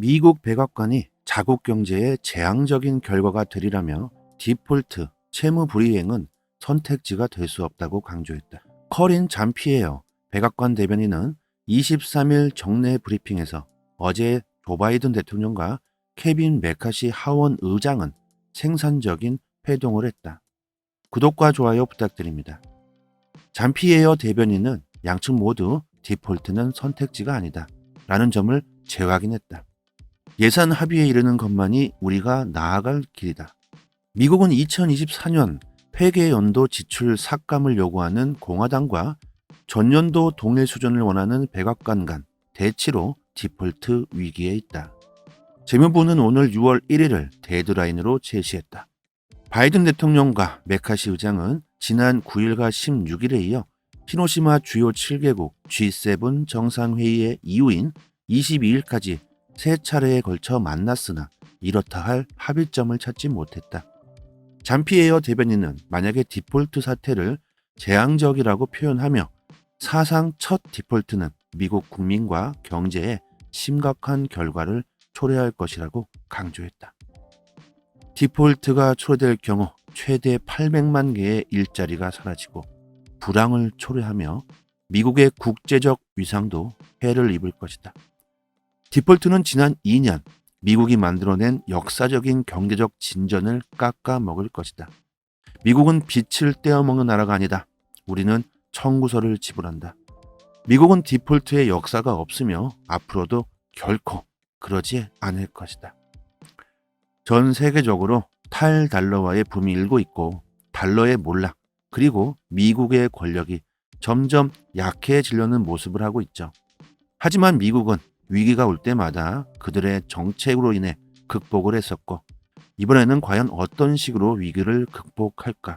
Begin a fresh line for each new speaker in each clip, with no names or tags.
미국 백악관이 자국 경제에 재앙적인 결과가 되리라며 디폴트, 채무 불이행은 선택지가 될 수 없다고 강조했다. 커린 잠피에어 백악관 대변인은 23일 정례 브리핑에서 어제 조 바이든 대통령과 케빈 메카시 하원 의장은 생산적인 회동을 했다. 구독과 좋아요 부탁드립니다. 잠피에어 대변인은 양측 모두 디폴트는 선택지가 아니다. 라는 점을 재확인했다. 예산 합의에 이르는 것만이 우리가 나아갈 길이다. 미국은 2024년 회계 연도 지출 삭감을 요구하는 공화당과 전년도 동일 수준을 원하는 백악관 간 대치로 디폴트 위기에 있다. 재무부는 오늘 6월 1일을 데드라인으로 제시했다. 바이든 대통령과 메카시 의장은 지난 9일과 16일에 이어 히노시마 주요 7개국 G7 정상회의의 이후인 22일까지 세 차례에 걸쳐 만났으나 이렇다 할 합의점을 찾지 못했다. 잠피에어 대변인은 만약에 디폴트 사태를 재앙적이라고 표현하며 사상 첫 디폴트는 미국 국민과 경제에 심각한 결과를 초래할 것이라고 강조했다. 디폴트가 초래될 경우 최대 800만 개의 일자리가 사라지고 불황을 초래하며 미국의 국제적 위상도 해를 입을 것이다. 디폴트는 지난 2년 미국이 만들어낸 역사적인 경제적 진전을 깎아 먹을 것이다. 미국은 빛을 떼어먹는 나라가 아니다. 우리는 청구서를 지불한다. 미국은 디폴트의 역사가 없으며 앞으로도 결코 그러지 않을 것이다. 전 세계적으로 탈달러와의 붐이 일고 있고 달러의 몰락 그리고 미국의 권력이 점점 약해지려는 모습을 하고 있죠. 하지만 미국은 위기가 올 때마다 그들의 정책으로 인해 극복을 했었고 이번에는 과연 어떤 식으로 위기를 극복할까?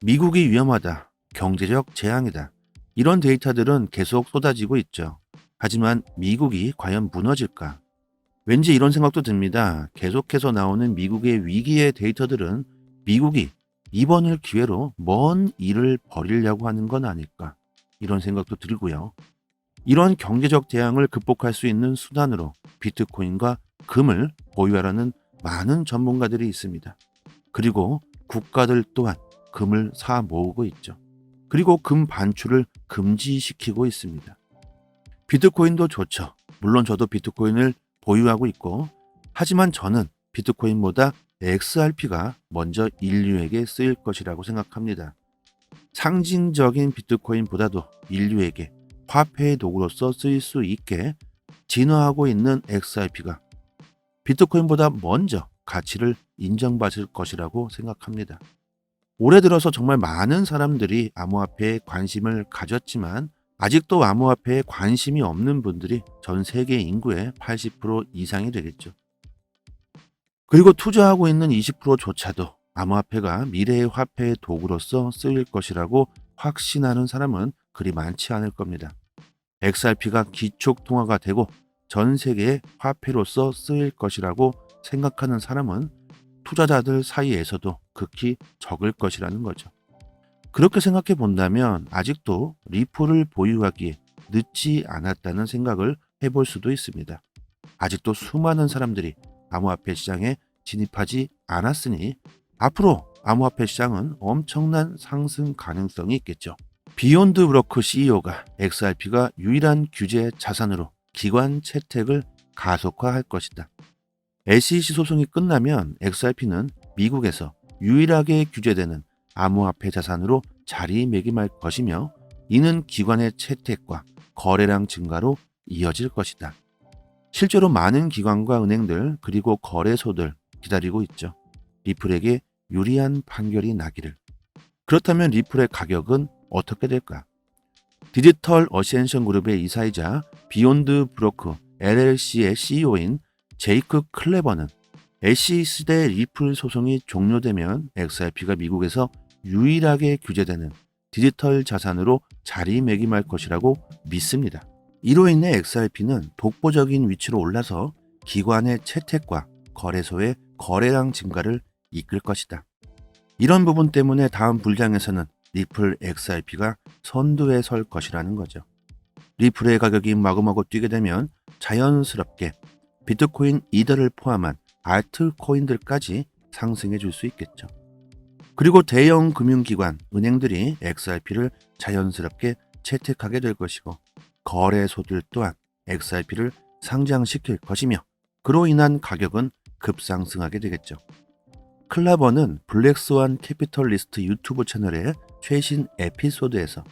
미국이 위험하다. 경제적 재앙이다. 이런 데이터들은 계속 쏟아지고 있죠. 하지만 미국이 과연 무너질까? 왠지 이런 생각도 듭니다. 계속해서 나오는 미국의 위기의 데이터들은 미국이 이번을 기회로 먼 일을 벌이려고 하는 건 아닐까? 이런 생각도 들고요. 이런 경제적 재앙을 극복할 수 있는 수단으로 비트코인과 금을 보유하라는 많은 전문가들이 있습니다. 그리고 국가들 또한 금을 사 모으고 있죠. 그리고 금 반출을 금지시키고 있습니다. 비트코인도 좋죠. 물론 저도 비트코인을 보유하고 있고, 하지만 저는 비트코인보다 XRP가 먼저 인류에게 쓰일 것이라고 생각합니다. 상징적인 비트코인보다도 인류에게 화폐의 도구로서 쓰일 수 있게 진화하고 있는 XRP가 비트코인보다 먼저 가치를 인정받을 것이라고 생각합니다. 올해 들어서 정말 많은 사람들이 암호화폐에 관심을 가졌지만 아직도 암호화폐에 관심이 없는 분들이 전 세계 인구의 80% 이상이 되겠죠. 그리고 투자하고 있는 20%조차도 암호화폐가 미래의 화폐의 도구로서 쓰일 것이라고 확신하는 사람은 그리 많지 않을 겁니다. XRP가 기축 통화가 되고 전 세계의 화폐로서 쓰일 것이라고 생각하는 사람은 투자자들 사이에서도 극히 적을 것이라는 거죠. 그렇게 생각해 본다면 아직도 리플을 보유하기에 늦지 않았다는 생각을 해볼 수도 있습니다. 아직도 수많은 사람들이 암호화폐 시장에 진입하지 않았으니 앞으로 암호화폐 시장은 엄청난 상승 가능성이 있겠죠. 비욘드 브로크 CEO가 XRP가 유일한 규제 자산으로 기관 채택을 가속화할 것이다. SEC 소송이 끝나면 XRP는 미국에서 유일하게 규제되는 암호화폐 자산으로 자리매김할 것이며 이는 기관의 채택과 거래량 증가로 이어질 것이다. 실제로 많은 기관과 은행들 그리고 거래소들 기다리고 있죠. 리플에게 유리한 판결이 나기를. 그렇다면 리플의 가격은 어떻게 될까? 디지털 어센션 그룹의 이사이자 비욘드 브로크 LLC의 CEO인 제이크 클레버는 LC 시대 리플 소송이 종료되면 XRP가 미국에서 유일하게 규제되는 디지털 자산으로 자리매김할 것이라고 믿습니다. 이로 인해 XRP는 독보적인 위치로 올라서 기관의 채택과 거래소의 거래량 증가를 이끌 것이다. 이런 부분 때문에 다음 불장에서는 리플 XRP가 선두에 설 것이라는 거죠. 리플의 가격이 마구마구 뛰게 되면 자연스럽게 비트코인 이더를 포함한 알트코인들까지 상승해 줄 수 있겠죠. 그리고 대형 금융기관, 은행들이 XRP를 자연스럽게 채택하게 될 것이고 거래소들 또한 XRP를 상장시킬 것이며 그로 인한 가격은 급상승하게 되겠죠. 클라버는 블랙스완 캐피털리스트 유튜브 채널의 최신 에피소드에서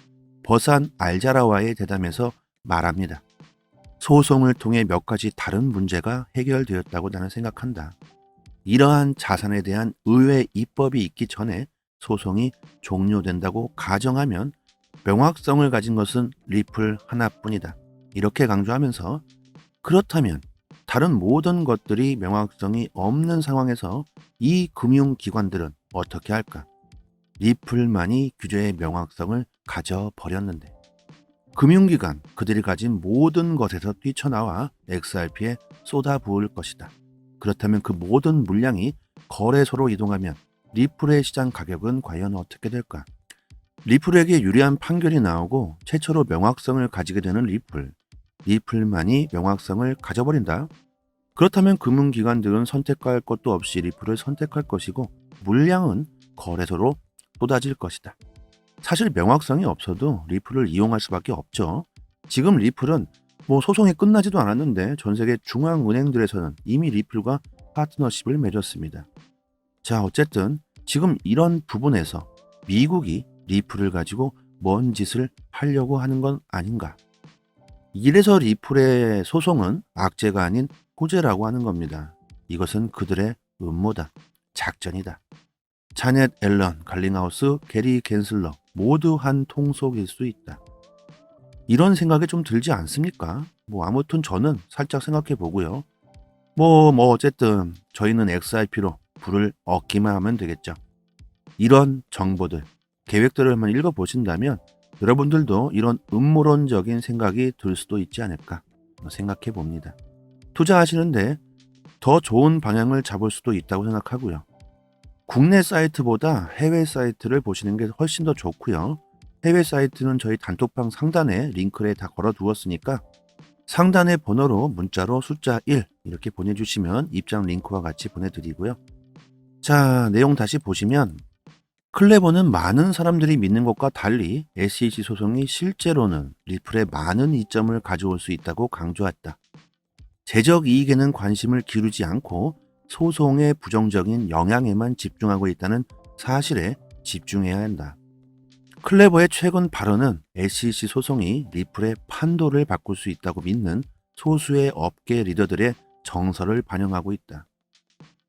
버산 알자라와의 대담에서 말합니다. 소송을 통해 몇 가지 다른 문제가 해결되었다고 나는 생각한다. 이러한 자산에 대한 의회 입법이 있기 전에 소송이 종료된다고 가정하면 명확성을 가진 것은 리플 하나뿐이다. 이렇게 강조하면서 그렇다면 다른 모든 것들이 명확성이 없는 상황에서 이 금융기관들은 어떻게 할까? 리플만이 규제의 명확성을 가져버렸는데 금융기관 그들이 가진 모든 것에서 뛰쳐나와 XRP에 쏟아부을 것이다. 그렇다면 그 모든 물량이 거래소로 이동하면 리플의 시장 가격은 과연 어떻게 될까? 리플에게 유리한 판결이 나오고 최초로 명확성을 가지게 되는 리플. 리플만이 명확성을 가져버린다. 그렇다면 금융기관들은 선택할 것도 없이 리플을 선택할 것이고 물량은 거래소로 쏟아질 것이다. 사실 명확성이 없어도 리플을 이용할 수밖에 없죠. 지금 리플은 뭐 소송이 끝나지도 않았는데 전 세계 중앙은행들에서는 이미 리플과 파트너십을 맺었습니다. 자, 어쨌든 지금 이런 부분에서 미국이 리플을 가지고 뭔 짓을 하려고 하는 건 아닌가? 이래서 리플의 소송은 악재가 아닌 호재라고 하는 겁니다. 이것은 그들의 음모다. 작전이다. 자넷 앨런, 갈링하우스, 게리 겐슬러 모두 한 통속일 수 있다. 이런 생각이 좀 들지 않습니까? 뭐 아무튼 저는 살짝 생각해 보고요. 뭐, 뭐 어쨌든 저희는 XRP로 불을 얻기만 하면 되겠죠. 이런 정보들, 계획들을 한번 읽어보신다면 여러분들도 이런 음모론적인 생각이 들 수도 있지 않을까 생각해 봅니다. 투자하시는데 더 좋은 방향을 잡을 수도 있다고 생각하고요. 국내 사이트보다 해외 사이트를 보시는 게 훨씬 더 좋고요. 해외 사이트는 저희 단톡방 상단에 링크를 다 걸어 두었으니까 상단의 번호로 문자로 숫자 1 이렇게 보내주시면 입장 링크와 같이 보내드리고요. 자, 내용 다시 보시면 클레버는 많은 사람들이 믿는 것과 달리 SEC 소송이 실제로는 리플에 많은 이점을 가져올 수 있다고 강조했다. 재적 이익에는 관심을 기울이지 않고 소송의 부정적인 영향에만 집중하고 있다는 사실에 집중해야 한다. 클레버의 최근 발언은 SEC 소송이 리플의 판도를 바꿀 수 있다고 믿는 소수의 업계 리더들의 정서를 반영하고 있다.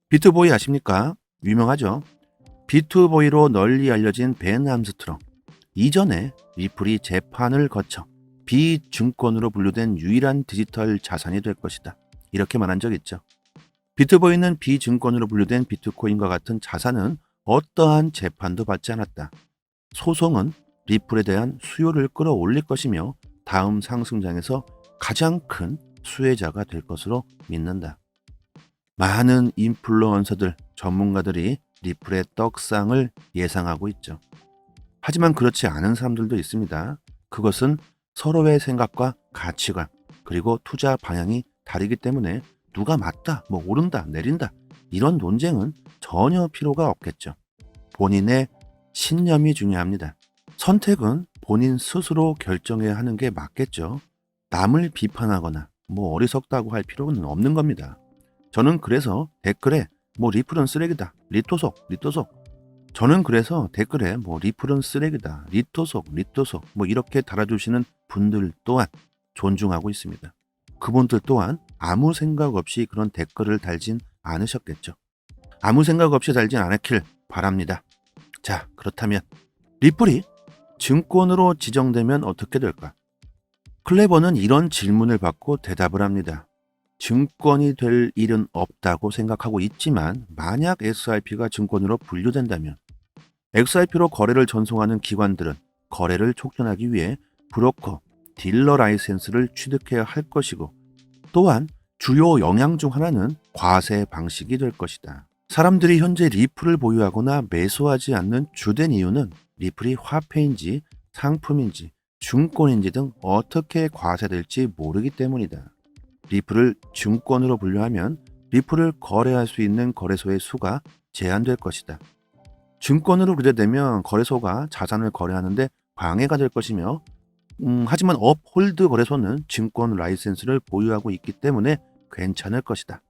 비트보이 아십니까? 유명하죠? 비트보이로 널리 알려진 벤 함스트롱. 이전에 리플이 재판을 거쳐 비증권으로 분류된 유일한 디지털 자산이 될 것이다. 이렇게 말한 적 있죠. 비트보이는 비증권으로 분류된 비트코인과 같은 자산은 어떠한 재판도 받지 않았다. 소송은 리플에 대한 수요를 끌어올릴 것이며 다음 상승장에서 가장 큰 수혜자가 될 것으로 믿는다. 많은 인플루언서들, 전문가들이 리플의 떡상을 예상하고 있죠. 하지만 그렇지 않은 사람들도 있습니다. 그것은 서로의 생각과 가치관, 그리고 투자 방향이 다르기 때문에 누가 맞다, 뭐 오른다, 내린다, 이런 논쟁은 전혀 필요가 없겠죠. 본인의 신념이 중요합니다. 선택은 본인 스스로 결정해야 하는 게 맞겠죠. 남을 비판하거나 뭐 어리석다고 할 필요는 없는 겁니다. 저는 그래서 댓글에 뭐 리플은 쓰레기다. 리토속, 리토속. 저는 그래서 댓글에 뭐 리플은 쓰레기다. 리토속, 리토속 뭐 이렇게 달아주시는 분들 또한 존중하고 있습니다. 그분들 또한 아무 생각 없이 그런 댓글을 달진 않으셨겠죠. 아무 생각 없이 달진 않았길 바랍니다. 자, 그렇다면 리플이 증권으로 지정되면 어떻게 될까? 클레버는 이런 질문을 받고 대답을 합니다. 증권이 될 일은 없다고 생각하고 있지만 만약 XRP가 증권으로 분류된다면 XRP로 거래를 전송하는 기관들은 거래를 촉진하기 위해 브로커, 딜러 라이센스를 취득해야 할 것이고 또한 주요 영향 중 하나는 과세 방식이 될 것이다. 사람들이 현재 리플을 보유하거나 매수하지 않는 주된 이유는 리플이 화폐인지 상품인지 증권인지 등 어떻게 과세될지 모르기 때문이다. 리플을 증권으로 분류하면 리플을 거래할 수 있는 거래소의 수가 제한될 것이다. 증권으로 분류되면 거래소가 자산을 거래하는데 방해가 될 것이며 음, 하지만 업홀드 거래소는 증권 라이센스를 보유하고 있기 때문에 괜찮을 것이다.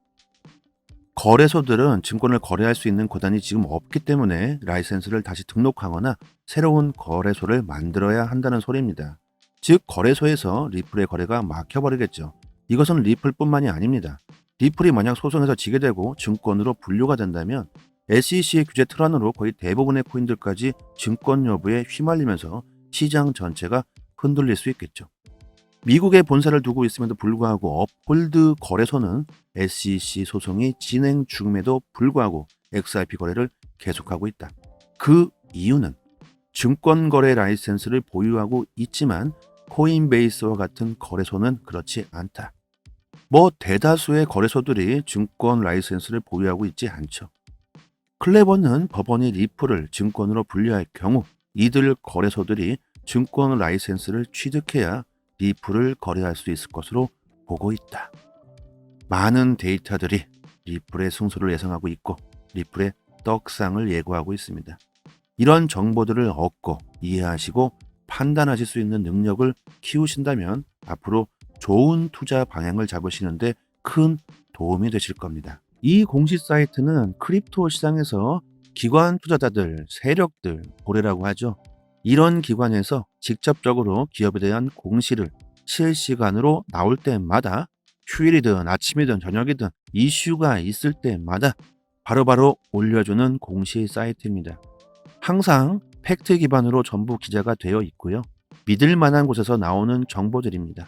거래소들은 증권을 거래할 수 있는 권한이 지금 없기 때문에 라이센스를 다시 등록하거나 새로운 거래소를 만들어야 한다는 소리입니다. 즉 거래소에서 리플의 거래가 막혀버리겠죠. 이것은 리플뿐만이 아닙니다. 리플이 만약 소송에서 지게 되고 증권으로 분류가 된다면 SEC의 규제 틀안으로 거의 대부분의 코인들까지 증권 여부에 휘말리면서 시장 전체가 흔들릴 수 있겠죠. 미국에 본사를 두고 있음에도 불구하고 업홀드 거래소는 SEC 소송이 진행 중임에도 불구하고 XRP 거래를 계속하고 있다. 그 이유는 증권 거래 라이센스를 보유하고 있지만 코인베이스와 같은 거래소는 그렇지 않다. 뭐 대다수의 거래소들이 증권 라이센스를 보유하고 있지 않죠. 클레버는 법원이 리플을 증권으로 분류할 경우 이들 거래소들이 증권 라이센스를 취득해야 리플을 거래할 수 있을 것으로 보고 있다. 많은 데이터들이 리플의 승소를 예상하고 있고 리플의 떡상을 예고하고 있습니다. 이런 정보들을 얻고 이해하시고 판단하실 수 있는 능력을 키우신다면 앞으로 좋은 투자 방향을 잡으시는데 큰 도움이 되실 겁니다. 이 공시 사이트는 크립토 시장에서 기관 투자자들, 세력들, 고래라고 하죠. 이런 기관에서 직접적으로 기업에 대한 공시를 실시간으로 나올 때마다 휴일이든 아침이든 저녁이든 이슈가 있을 때마다 바로바로 올려주는 공시 사이트입니다. 항상 팩트 기반으로 전부 기자가 되어 있고요. 믿을 만한 곳에서 나오는 정보들입니다.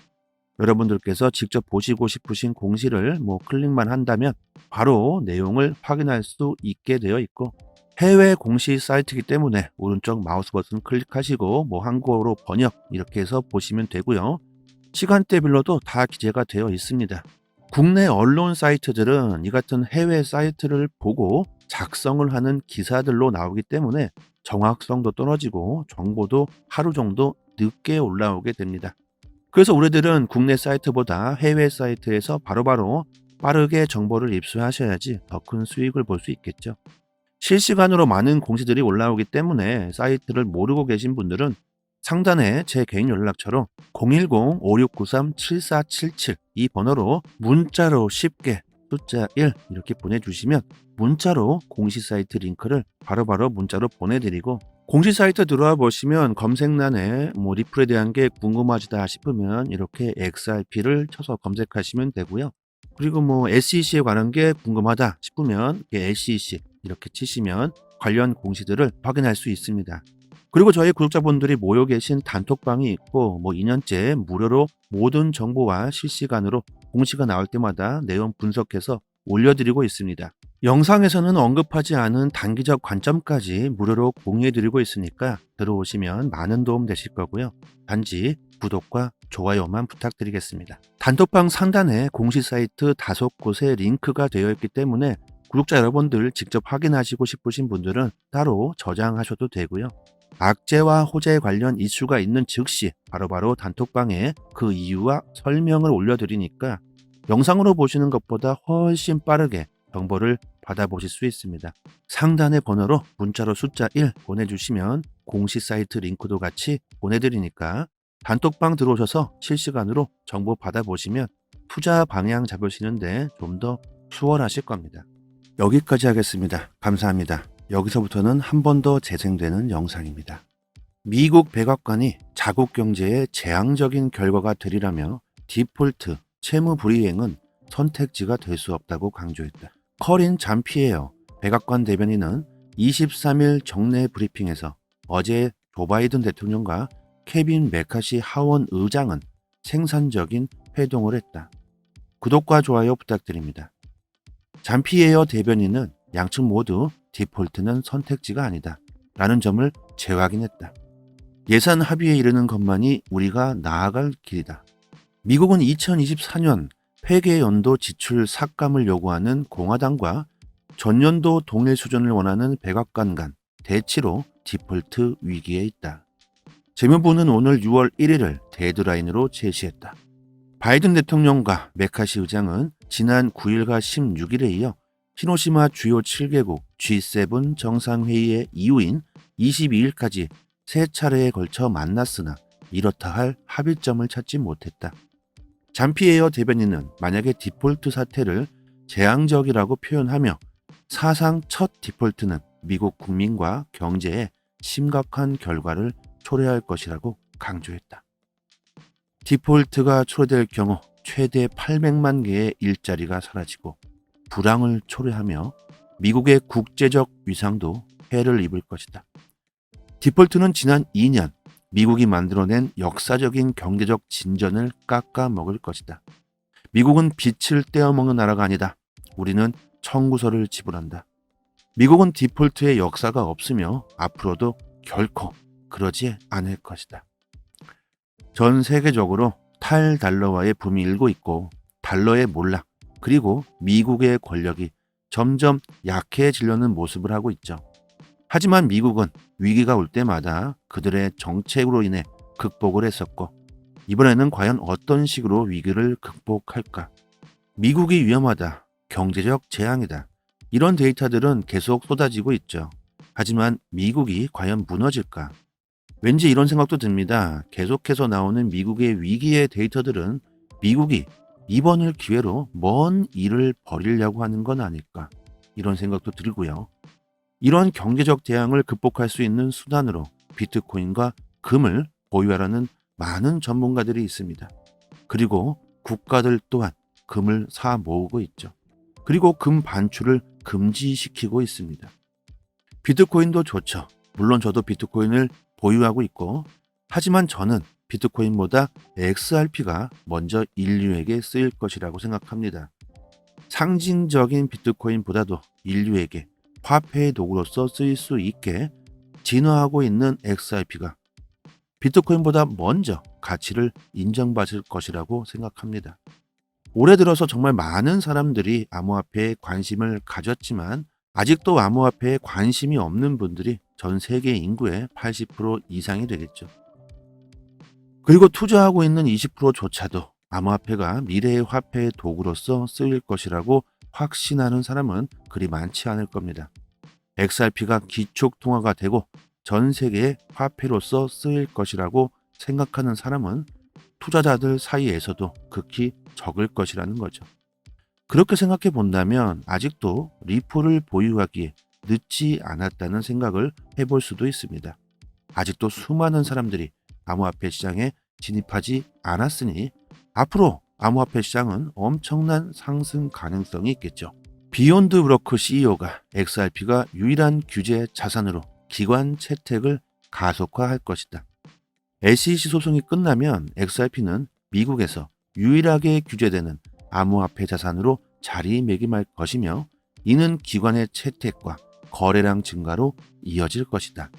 여러분들께서 직접 보시고 싶으신 공시를 뭐 클릭만 한다면 바로 내용을 확인할 수 있게 되어 있고 해외 공시 사이트이기 때문에 오른쪽 마우스 버튼 클릭하시고 뭐 한국어로 번역 이렇게 해서 보시면 되고요. 시간대별로도 다 기재가 되어 있습니다. 국내 언론 사이트들은 이 같은 해외 사이트를 보고 작성을 하는 기사들로 나오기 때문에 정확성도 떨어지고 정보도 하루 정도 늦게 올라오게 됩니다. 그래서 우리들은 국내 사이트보다 해외 사이트에서 바로바로 빠르게 정보를 입수하셔야지 더 큰 수익을 볼 수 있겠죠. 실시간으로 많은 공시들이 올라오기 때문에 사이트를 모르고 계신 분들은 상단에 제 개인 연락처로 010-5693-7477 이 번호로 문자로 쉽게 숫자 1 이렇게 보내주시면 문자로 공시 사이트 링크를 바로 바로 문자로 보내드리고 공시 사이트 들어와 보시면 검색란에 뭐 리플에 대한 게 궁금하시다 싶으면 이렇게 XRP를 쳐서 검색하시면 되고요. 그리고 뭐 SEC에 관한 게 궁금하다 싶으면 SEC 이렇게 치시면 관련 공시들을 확인할 수 있습니다. 그리고 저희 구독자분들이 모여 계신 단톡방이 있고 뭐 2년째 무료로 모든 정보와 실시간으로 공시가 나올 때마다 내용 분석해서 올려드리고 있습니다. 영상에서는 언급하지 않은 단기적 관점까지 무료로 공유해드리고 있으니까 들어오시면 많은 도움 되실 거고요. 단지 구독과 좋아요만 부탁드리겠습니다. 단톡방 상단에 공시 사이트 다섯 곳에 링크가 되어 있기 때문에 구독자 여러분들 직접 확인하시고 싶으신 분들은 따로 저장하셔도 되고요. 악재와 호재 관련 이슈가 있는 즉시 바로바로 단톡방에 그 이유와 설명을 올려드리니까 영상으로 보시는 것보다 훨씬 빠르게 정보를 받아보실 수 있습니다. 상단의 번호로 문자로 숫자 1 보내주시면 공시 사이트 링크도 같이 보내드리니까 단톡방 들어오셔서 실시간으로 정보 받아보시면 투자 방향 잡으시는데 좀 더 수월하실 겁니다. 여기까지 하겠습니다. 감사합니다. 여기서부터는 한 번 더 재생되는 영상입니다. 미국 백악관이 자국 경제에 재앙적인 결과가 되리라며 디폴트, 채무 불이행은 선택지가 될 수 없다고 강조했다. 커린 잠피에어 백악관 대변인은 23일 정례 브리핑에서 어제 조 바이든 대통령과 케빈 메카시 하원 의장은 생산적인 회동을 했다. 구독과 좋아요 부탁드립니다. 잠피에어 대변인은 양측 모두 디폴트는 선택지가 아니다. 라는 점을 재확인했다. 예산 합의에 이르는 것만이 우리가 나아갈 길이다. 미국은 2024년 회계연도 지출 삭감을 요구하는 공화당과 전년도 동일 수준을 원하는 백악관 간 대치로 디폴트 위기에 있다. 재무부는 오늘 6월 1일을 데드라인으로 제시했다. 바이든 대통령과 메카시 의장은 지난 9일과 16일에 이어 히로시마 주요 7개국 G7 정상회의의 이후인 22일까지 세 차례에 걸쳐 만났으나 이렇다 할 합의점을 찾지 못했다. 잠피에어 대변인은 만약에 디폴트 사태를 재앙적이라고 표현하며 사상 첫 디폴트는 미국 국민과 경제에 심각한 결과를 초래할 것이라고 강조했다. 디폴트가 초래될 경우 최대 800만 개의 일자리가 사라지고 불황을 초래하며 미국의 국제적 위상도 해를 입을 것이다. 디폴트는 지난 2년 미국이 만들어낸 역사적인 경제적 진전을 깎아 먹을 것이다. 미국은 빛을 떼어먹는 나라가 아니다. 우리는 청구서를 지불한다. 미국은 디폴트의 역사가 없으며 앞으로도 결코 그러지 않을 것이다. 전 세계적으로 탈달러와의 붐이 일고 있고 달러의 몰락 그리고 미국의 권력이 점점 약해지려는 모습을 하고 있죠. 하지만 미국은 위기가 올 때마다 그들의 정책으로 인해 극복을 했었고 이번에는 과연 어떤 식으로 위기를 극복할까? 미국이 위험하다. 경제적 재앙이다. 이런 데이터들은 계속 쏟아지고 있죠. 하지만 미국이 과연 무너질까? 왠지 이런 생각도 듭니다. 계속해서 나오는 미국의 위기의 데이터들은 미국이 이번을 기회로 먼 일을 벌이려고 하는 건 아닐까? 이런 생각도 들고요. 이런 경제적 재앙을 극복할 수 있는 수단으로 비트코인과 금을 보유하라는 많은 전문가들이 있습니다. 그리고 국가들 또한 금을 사 모으고 있죠. 그리고 금 반출을 금지시키고 있습니다. 비트코인도 좋죠. 물론 저도 비트코인을 보유하고 있고, 하지만 저는 비트코인보다 XRP가 먼저 인류에게 쓰일 것이라고 생각합니다. 상징적인 비트코인보다도 인류에게 화폐의 도구로서 쓰일 수 있게 진화하고 있는 XRP가 비트코인보다 먼저 가치를 인정받을 것이라고 생각합니다. 올해 들어서 정말 많은 사람들이 암호화폐에 관심을 가졌지만 아직도 암호화폐에 관심이 없는 분들이 전 세계 인구의 80% 이상이 되겠죠. 그리고 투자하고 있는 20%조차도 암호화폐가 미래의 화폐의 도구로서 쓰일 것이라고 확신하는 사람은 그리 많지 않을 겁니다. XRP가 기축통화가 되고 전 세계의 화폐로서 쓰일 것이라고 생각하는 사람은 투자자들 사이에서도 극히 적을 것이라는 거죠. 그렇게 생각해 본다면 아직도 리플을 보유하기에 늦지 않았다는 생각을 해볼 수도 있습니다. 아직도 수많은 사람들이 암호화폐 시장에 진입하지 않았으니 앞으로 암호화폐 시장은 엄청난 상승 가능성이 있겠죠. 비욘드 브로크 CEO가 XRP가 유일한 규제 자산으로 기관 채택을 가속화할 것이다. SEC 소송이 끝나면 XRP는 미국에서 유일하게 규제되는 암호화폐 자산으로 자리매김할 것이며 이는 기관의 채택과 거래량 증가로 이어질 것이다.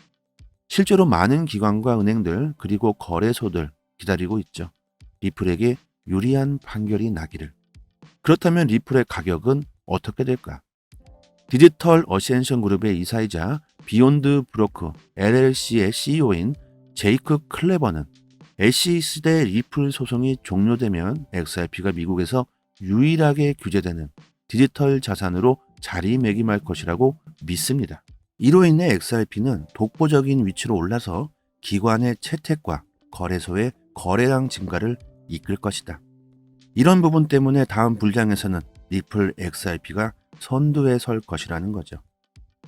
실제로 많은 기관과 은행들 그리고 거래소들 기다리고 있죠. 리플에게 유리한 판결이 나기를. 그렇다면 리플의 가격은 어떻게 될까? 디지털 어센션 그룹의 이사이자 비욘드 브로크 LLC의 CEO인 제이크 클레버는 애쉬 시대 리플 소송이 종료되면 XRP가 미국에서 유일하게 규제되는 디지털 자산으로 자리매김할 것이라고 믿습니다. 이로 인해 XRP는 독보적인 위치로 올라서 기관의 채택과 거래소의 거래량 증가를 이끌 것이다. 이런 부분 때문에 다음 불장에서는 리플 XRP가 선두에 설 것이라는 거죠.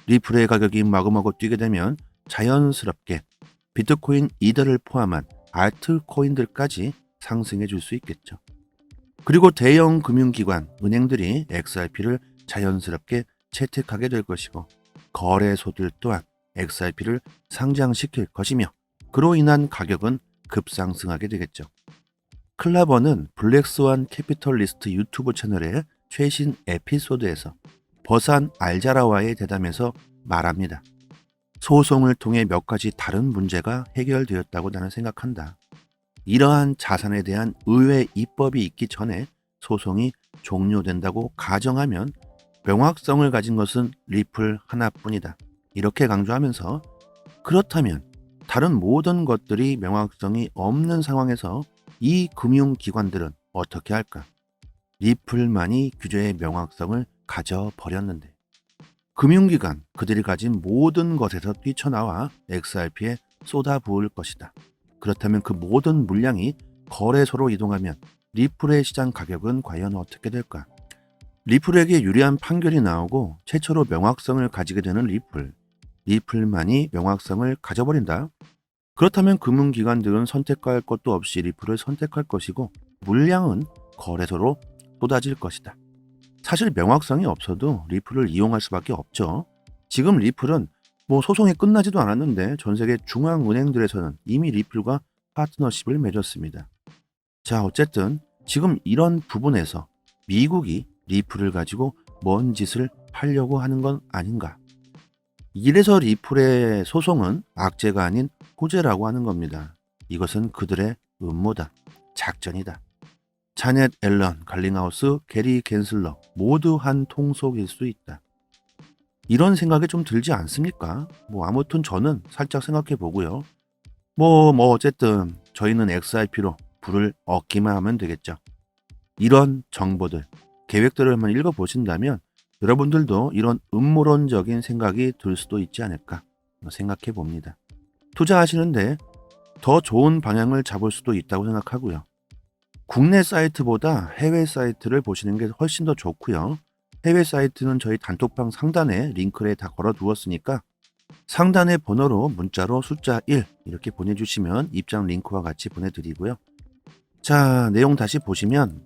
리플의 가격이 마구마구 뛰게 되면 자연스럽게 비트코인 이더를 포함한 알트 코인들까지 상승해 줄 수 있겠죠. 그리고 대형 금융기관, 은행들이 XRP를 자연스럽게 채택하게 될 것이고 거래소들 또한 XRP를 상장시킬 것이며 그로 인한 가격은 급상승하게 되겠죠. 클라버는 블랙스완 캐피털리스트 유튜브 채널의 최신 에피소드에서 버산 알자라와의 대담에서 말합니다. 소송을 통해 몇 가지 다른 문제가 해결되었다고 나는 생각한다. 이러한 자산에 대한 의회 입법이 있기 전에 소송이 종료된다고 가정하면 명확성을 가진 것은 리플 하나뿐이다. 이렇게 강조하면서 그렇다면 다른 모든 것들이 명확성이 없는 상황에서 이 금융기관들은 어떻게 할까? 리플만이 규제의 명확성을 가져버렸는데 금융기관 그들이 가진 모든 것에서 뛰쳐나와 XRP에 쏟아부을 것이다. 그렇다면 그 모든 물량이 거래소로 이동하면 리플의 시장 가격은 과연 어떻게 될까? 리플에게 유리한 판결이 나오고 최초로 명확성을 가지게 되는 리플. 리플만이 명확성을 가져버린다. 그렇다면 금융기관 들은 선택할 것도 없이 리플을 선택할 것이고 물량은 거래소로 쏟아질 것이다. 사실 명확성이 없어도 리플을 이용할 수밖에 없죠. 지금 리플은 뭐 소송이 끝나지도 않았는데 전 세계 중앙은행들에서는 이미 리플과 파트너십을 맺었습니다. 자, 어쨌든 지금 이런 부분에서 미국이 리플을 가지고 뭔 짓을 하려고 하는 건 아닌가? 이래서 리플의 소송은 악재가 아닌 호재라고 하는 겁니다. 이것은 그들의 음모다. 작전이다. 자넷 앨런, 갈링하우스, 게리 겐슬러 모두 한 통속일 수 있다. 이런 생각이 좀 들지 않습니까? 뭐 아무튼 저는 살짝 생각해 보고요. 뭐, 뭐 어쨌든 저희는 XRP로 불을 얻기만 하면 되겠죠. 이런 정보들, 계획들을 한번 읽어보신다면 여러분들도 이런 음모론적인 생각이 들 수도 있지 않을까 생각해 봅니다. 투자하시는데 더 좋은 방향을 잡을 수도 있다고 생각하고요. 국내 사이트보다 해외 사이트를 보시는 게 훨씬 더 좋고요. 해외 사이트는 저희 단톡방 상단에 링크를 다 걸어 두었으니까 상단의 번호로 문자로 숫자 1 이렇게 보내주시면 입장 링크와 같이 보내드리고요. 자, 내용 다시 보시면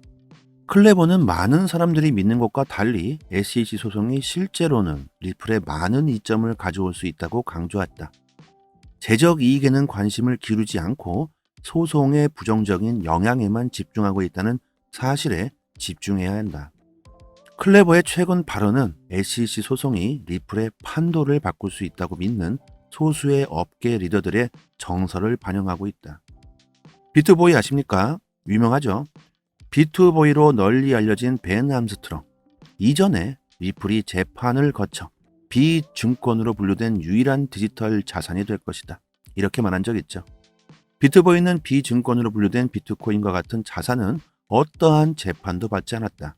클레버는 많은 사람들이 믿는 것과 달리 SEC 소송이 실제로는 리플에 많은 이점을 가져올 수 있다고 강조했다. 재적 이익에는 관심을 기울이지 않고 소송의 부정적인 영향에만 집중하고 있다는 사실에 집중해야 한다. 클레버의 최근 발언은 SEC 소송이 리플의 판도를 바꿀 수 있다고 믿는 소수의 업계 리더들의 정서를 반영하고 있다. 비트보이 아십니까? 유명하죠? 비트보이로 널리 알려진 벤 함스트롱. 이전에 리플이 재판을 거쳐 비증권으로 분류된 유일한 디지털 자산이 될 것이다. 이렇게 말한 적 있죠. 비트보이는 비증권으로 분류된 비트코인과 같은 자산은 어떠한 재판도 받지 않았다.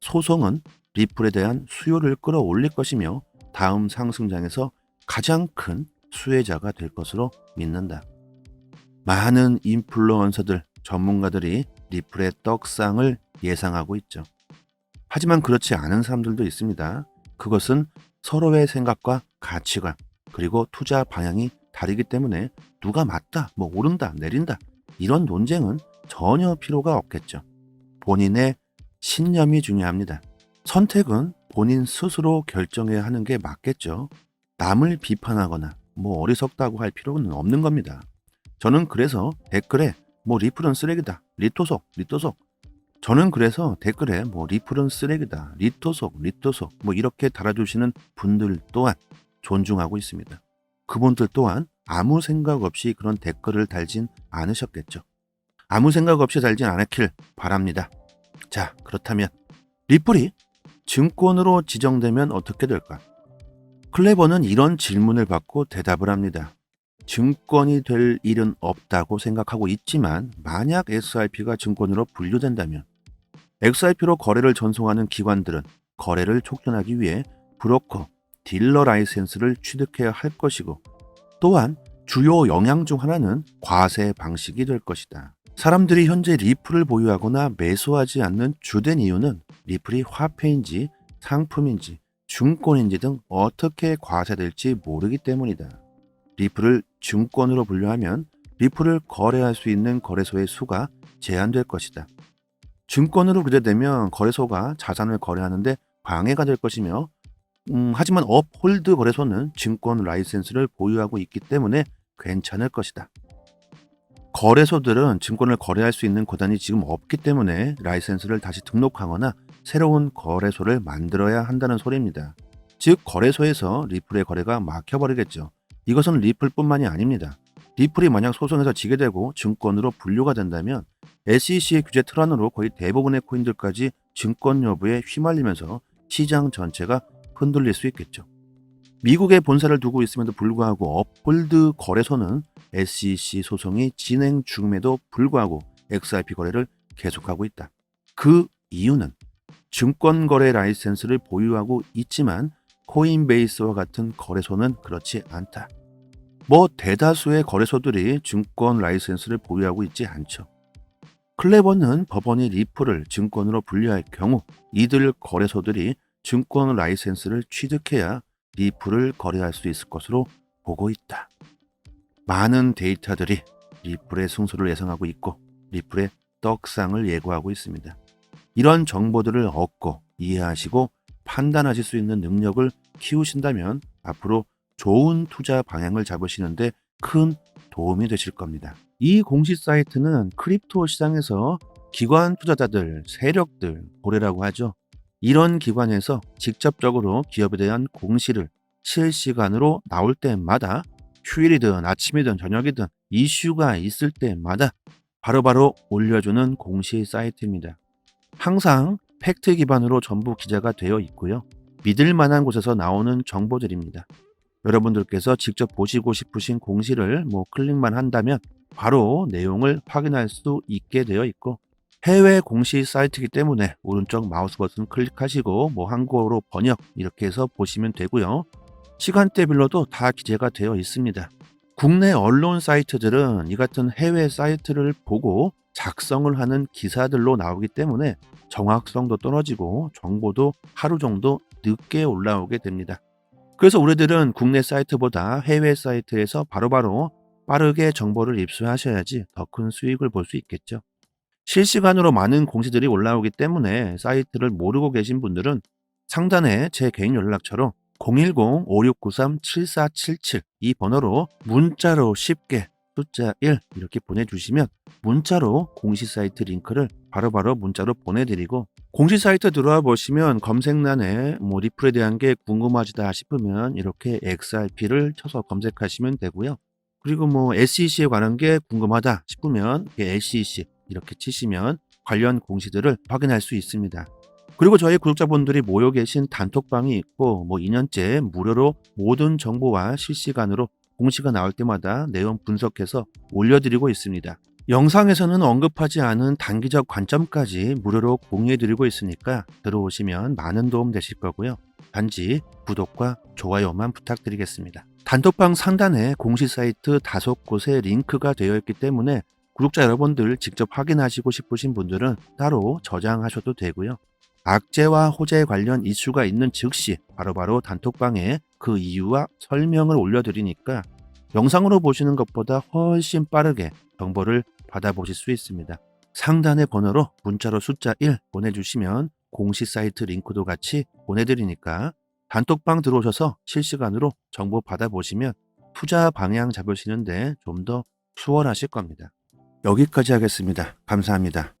소송은 리플에 대한 수요를 끌어올릴 것이며 다음 상승장에서 가장 큰 수혜자가 될 것으로 믿는다. 많은 인플루언서들, 전문가들이 리플의 떡상을 예상하고 있죠. 하지만 그렇지 않은 사람들도 있습니다. 그것은 서로의 생각과 가치관, 그리고 투자 방향이 다르기 때문에 누가 맞다, 뭐 오른다, 내린다, 이런 논쟁은 전혀 필요가 없겠죠. 본인의 신념이 중요합니다. 선택은 본인 스스로 결정해야 하는 게 맞겠죠. 남을 비판하거나 뭐 어리석다고 할 필요는 없는 겁니다. 저는 그래서 댓글에 뭐 리플은 쓰레기다. 리토속, 리토속. 저는 그래서 댓글에 뭐 리플은 쓰레기다. 리토속, 리토속. 뭐 이렇게 달아주시는 분들 또한 존중하고 있습니다. 그분들 또한 아무 생각 없이 그런 댓글을 달진 않으셨겠죠. 아무 생각 없이 달진 않았길 바랍니다. 자, 그렇다면 리플이 증권으로 지정되면 어떻게 될까? 클레버는 이런 질문을 받고 대답을 합니다. 증권이 될 일은 없다고 생각하고 있지만 만약 XRP가 증권으로 분류된다면 XRP로 거래를 전송하는 기관들은 거래를 촉진하기 위해 브로커, 딜러 라이센스를 취득해야 할 것이고 또한 주요 영향 중 하나는 과세 방식이 될 것이다. 사람들이 현재 리플을 보유하거나 매수하지 않는 주된 이유는 리플이 화폐인지 상품인지 증권인지 등 어떻게 과세될지 모르기 때문이다. 리플을 증권으로 분류하면 리플을 거래할 수 있는 거래소의 수가 제한될 것이다. 증권으로 규제되면 거래소가 자산을 거래하는데 방해가 될 것이며 음, 하지만 업홀드 거래소는 증권 라이센스를 보유하고 있기 때문에 괜찮을 것이다. 거래소들은 증권을 거래할 수 있는 권한이 지금 없기 때문에 라이센스를 다시 등록하거나 새로운 거래소를 만들어야 한다는 소리입니다. 즉 거래소에서 리플의 거래가 막혀버리겠죠. 이것은 리플뿐만이 아닙니다. 리플이 만약 소송에서 지게 되고 증권으로 분류가 된다면 SEC의 규제 틀 안으로 거의 대부분의 코인들까지 증권 여부에 휘말리면서 시장 전체가 흔들릴 수 있겠죠. 미국에 본사를 두고 있음에도 불구하고 업홀드 거래소는 SEC 소송이 진행 중임에도 불구하고 XRP 거래를 계속하고 있다. 그 이유는 증권거래 라이센스를 보유하고 있지만 코인베이스와 같은 거래소는 그렇지 않다. 뭐 대다수의 거래소들이 증권 라이센스를 보유하고 있지 않죠. 클레버는 법원이 리플을 증권으로 분류할 경우 이들 거래소들이 증권 라이센스를 취득해야 리플을 거래할 수 있을 것으로 보고 있다. 많은 데이터들이 리플의 승소를 예상하고 있고 리플의 떡상을 예고하고 있습니다. 이런 정보들을 얻고 이해하시고 판단하실 수 있는 능력을 키우신다면 앞으로 좋은 투자 방향을 잡으시는데 큰 도움이 되실 겁니다. 이 공시 사이트는 크립토 시장에서 기관 투자자들, 세력들, 고래라고 하죠. 이런 기관에서 직접적으로 기업에 대한 공시를 실시간으로 나올 때마다 휴일이든 아침이든 저녁이든 이슈가 있을 때마다 바로 바로 올려주는 공시 사이트입니다. 항상 팩트 기반으로 전부 기재가 되어 있고요. 믿을 만한 곳에서 나오는 정보들입니다. 여러분들께서 직접 보시고 싶으신 공시를 뭐 클릭만 한다면 바로 내용을 확인할 수 있게 되어 있고 해외 공시 사이트이기 때문에 오른쪽 마우스 버튼 클릭하시고 뭐 한국어로 번역 이렇게 해서 보시면 되고요. 시간대별로도 다 기재가 되어 있습니다. 국내 언론 사이트들은 이 같은 해외 사이트를 보고 작성을 하는 기사들로 나오기 때문에 정확성도 떨어지고 정보도 하루 정도 늦게 올라오게 됩니다. 그래서 우리들은 국내 사이트보다 해외 사이트에서 바로바로 빠르게 정보를 입수하셔야지 더 큰 수익을 볼 수 있겠죠. 실시간으로 많은 공시들이 올라오기 때문에 사이트를 모르고 계신 분들은 상단에 제 개인 연락처로 010-5693-7477 이 번호로 문자로 쉽게 숫자 1 이렇게 보내주시면 문자로 공시 사이트 링크를 바로바로 문자로 보내드리고 공시 사이트 들어와 보시면 검색란에 뭐 리플에 대한 게 궁금하시다 싶으면 이렇게 XRP를 쳐서 검색하시면 되고요. 그리고 뭐 SEC에 관한 게 궁금하다 싶으면 SEC 이렇게 치시면 관련 공시들을 확인할 수 있습니다. 그리고 저희 구독자분들이 모여 계신 단톡방이 있고 뭐 2년째 무료로 모든 정보와 실시간으로 공시가 나올 때마다 내용 분석해서 올려드리고 있습니다. 영상에서는 언급하지 않은 단기적 관점까지 무료로 공유해드리고 있으니까 들어오시면 많은 도움 되실 거고요. 단지 구독과 좋아요만 부탁드리겠습니다. 단톡방 상단에 공시 사이트 다섯 곳에 링크가 되어 있기 때문에 구독자 여러분들 직접 확인하시고 싶으신 분들은 따로 저장하셔도 되고요. 악재와 호재 관련 이슈가 있는 즉시 바로바로 단톡방에 그 이유와 설명을 올려드리니까 영상으로 보시는 것보다 훨씬 빠르게 정보를 받아보실 수 있습니다. 상단의 번호로 문자로 숫자 1 보내주시면 공시 사이트 링크도 같이 보내드리니까 단톡방 들어오셔서 실시간으로 정보 받아보시면 투자 방향 잡으시는데 좀 더 수월하실 겁니다. 여기까지 하겠습니다. 감사합니다.